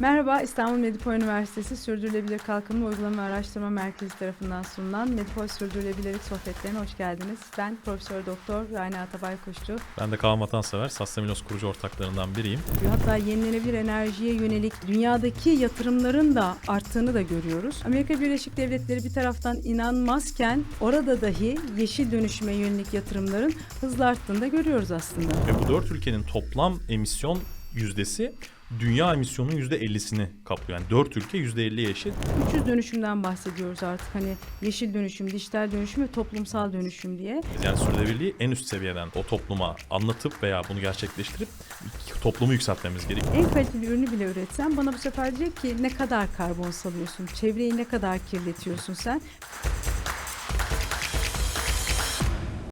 Merhaba, İstanbul Medipol Üniversitesi Sürdürülebilir Kalkınma Uygulama Araştırma Merkezi tarafından sunulan Medipol Sürdürülebilirlik Sohbetlerine hoş geldiniz. Ben Profesör Doktor Rayna Atabay Kuşçu. Ben de Kaan Vatansever, Sasteminos kurucu ortaklarından biriyim. Hatta yenilenebilir enerjiye yönelik dünyadaki yatırımların da arttığını da görüyoruz. Amerika Birleşik Devletleri bir taraftan inanmazken orada dahi yeşil dönüşüme yönelik yatırımların hızla arttığını da görüyoruz aslında. Ve bu dört ülkenin toplam emisyon yüzdesi dünya emisyonunun %50'sini kaplıyor. Yani dört ülke %50 yeşil. 300 dönüşümden bahsediyoruz artık. Hani yeşil dönüşüm, dijital dönüşüm ve toplumsal dönüşüm diye. Yani sürdürülebilirliği en üst seviyeden o topluma anlatıp veya bunu gerçekleştirip toplumu yükseltmemiz gerekiyor. En kaliteli ürünü bile üretsen bana bu sefer diyecek ki ne kadar karbon salıyorsun, çevreyi ne kadar kirletiyorsun sen.